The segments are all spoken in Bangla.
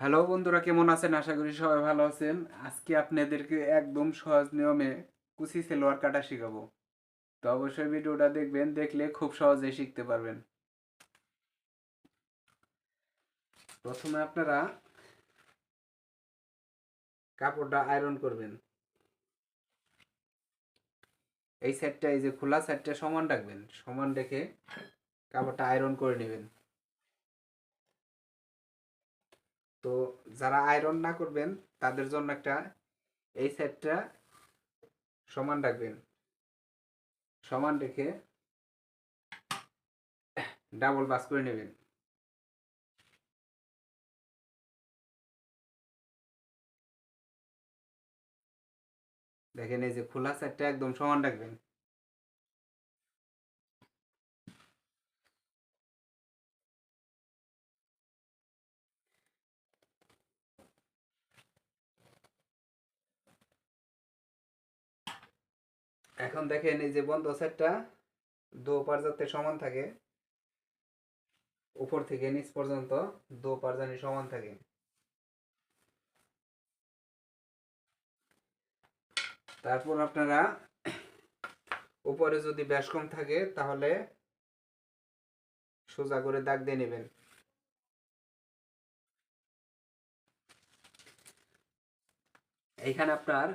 হ্যালো বন্ধুরা, কেমন আছেন? আশা করি সবাই ভালো আছেন। আজকে আপনাদেরকে একদম সহজ নিয়মে কুচি সেলোয়ার কাটা শেখাবো। তো অবশ্যই ভিডিওটা দেখবেন, দেখলে খুব সহজেই শিখতে পারবেন। প্রথমে আপনারা কাপড়টা আয়রন করবেন। এই সাইডটা, এই যে খোলা সাইডটা সমান রাখবেন। সমান রেখে কাপড়টা আয়রন করে নেবেন। তো যারা আয়রন না করবেন, তাদের জন্য একটা এই সাইডটা সমান রাখবেন। সমান রেখে ডাবল বাস করে নেবেন। দেখেন এই যে খোলা সাইডটা একদম সমান রাখবেন। এখন দেখেন এই যে বন্ধ সেটটা দো পার যাতে সমান থাকে। উপর থেকে নিচ পর্যন্ত দো পার জানি সমান থাকে। তারপর আপনারা উপরে যদি ব্যাস কম থাকে, তাহলে সোজা করে দাগ দিয়ে নেবেন। এইখানে আপনার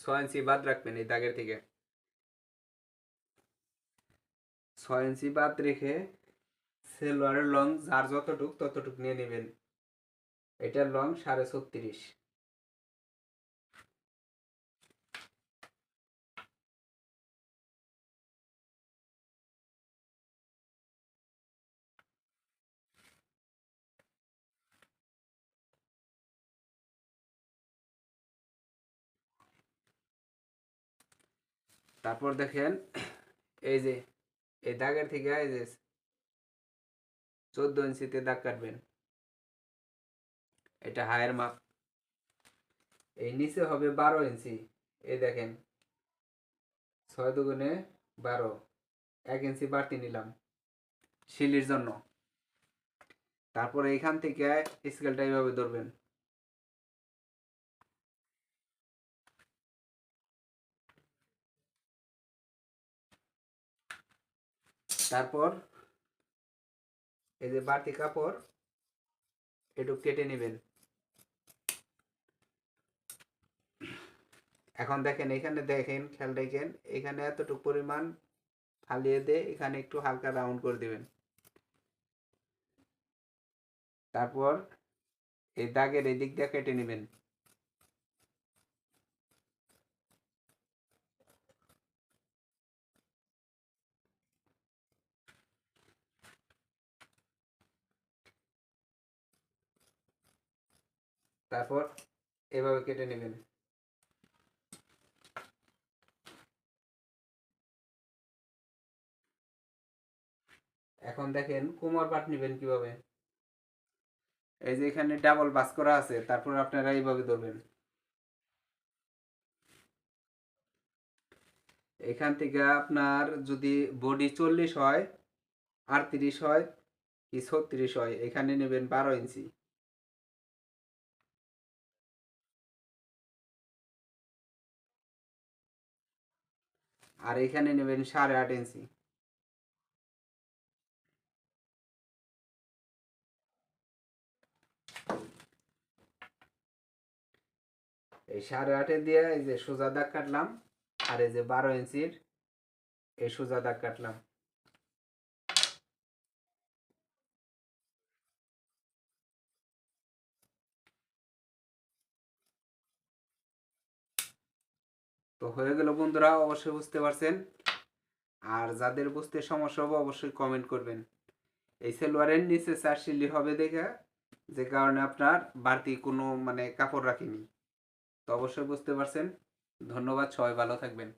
ছয় ইঞ্চি বাদ রাখবেন এই দাগের থেকে। ছয় ইঞ্চি বাদ রেখে সেলোয়ারের লং যার যতটুক ততটুক নিয়ে নেবেন। এটার লং সাড়ে ছত্রিশ। তারপর দেখেন, এই যে, এই দাগের থেকে এই যে চোদ্দ ইঞ্চিতে দাগ কাটবেন। এটা হায়ের মাপ। এই নিচে হবে বারো ইঞ্চি। এই দেখেন, ছয় দুগুণে বারো, এক ইঞ্চি বাড়তি নিলাম শিলির জন্য। তারপরে এখান থেকে স্কেলটা এইভাবে ধরবেন। তারপর এই যে বাড়তি কাপড় একটু কেটে নেবেন। এখন দেখেন, এখানে দেখেন, খেয়াল দেখেন এখানে এতটুকু পরিমাণ ফালিয়ে দিয়ে এখানে একটু হালকা রাউন্ড করে দিবেন। তারপর এই দাগের এই দিক দিয়ে কেটে নেবেন। তারপর এভাবে কেটে নেবেন। এখন দেখেন কোমর পাট নেবেন কীভাবে? এই যে এখানে ডাবল বাস করা আছে, তারপর আপনারা এইভাবে ধরবেন। এখান থেকে আপনার যদি বডি চল্লিশ হয়, আটত্রিশ হয়, কি ছত্রিশ হয়, এখানে নেবেন বারো ইঞ্চি। আর এখানে নেবেন সাড়ে আট ইঞ্চি এই সাড়ে আটে দিয়ে এই যে সোজা দাগ কাটলাম, আর এই যে বারো ইঞ্চির এই সোজা দাগ কাটলাম। তো হয়ে গেল বন্ধুরা, অবশ্যই বুঝতে পারছেন। আর যাদের বুঝতে সমস্যা হবে, অবশ্যই কমেন্ট করবেন। এই সেলোয়ারের নিচে চার হবে দেখে, যে কারণে আপনার বাড়তি কোনো মানে কাপড় রাখিনি। তো অবশ্যই বুঝতে পারছেন। ধন্যবাদ, সবাই ভালো থাকবেন।